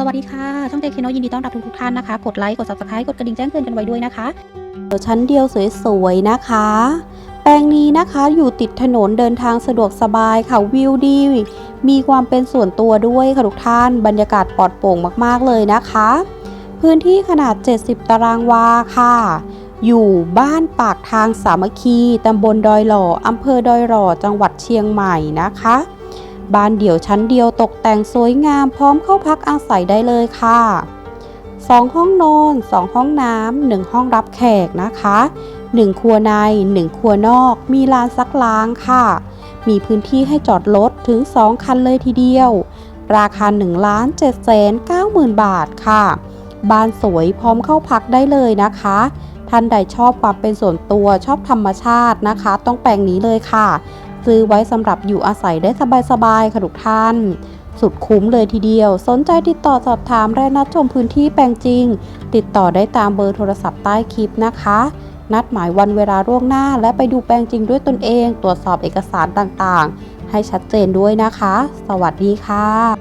สวัสดีค่ะ ช่องเจคโนยินดีต้อนรับทุกๆท่านนะคะ กดไลค์ กด subscribe กดกระดิ่งแจ้งเตือนกันไว้ด้วยนะคะชั้นเดียวสวยๆนะคะ แปลงนี้นะคะอยู่ติดถนนเดินทางสะดวกสบายค่ะวิวดี มีความเป็นส่วนตัวด้วยค่ะทุกท่าน บรรยากาศปลอดโปร่งมากๆเลยนะคะ พื้นที่ขนาด 70 ตารางวาค่ะ อยู่บ้านปากทางสามัคคีตำบลดอยหล่ออำเภอดอยหล่อจังหวัดเชียงใหม่นะคะ บ้านเดี่ยวชั้นเดียวตกแต่งสวยงามพร้อมเข้าพักอาศัยได้เลยค่ะ 2 ห้องนอน 2 ห้องน้ำ1ห้องรับแขกนะคะ 1 ครัวใน 1 ครัวนอก มีลานซักล้างค่ะ มีพื้นที่ให้จอดรถถึง 2 คันเลยทีเดียว ราคา1ล้าน7แสน9หมื่นบาทค่ะ บ้านสวยพร้อมเข้าพักได้เลยนะคะท่านใดชอบความเป็นส่วนตัวชอบธรรมชาตินะคะ ต้องแปลงนี้เลยค่ะ ซื้อไว้สำหรับอยู่อาศัยได้สบายๆค่ะทุกท่าน สุดคุ้มเลยทีเดียว สนใจติดต่อสอบถามและนัดชมพื้นที่แปลงจริง ติดต่อได้ตามเบอร์โทรศัพท์ใต้คลิปนะคะ นัดหมายวันเวลาล่วงหน้า และไปดูแปลงจริงด้วยตนเอง ตรวจสอบเอกสารต่างๆ ให้ชัดเจนด้วยนะคะ สวัสดีค่ะ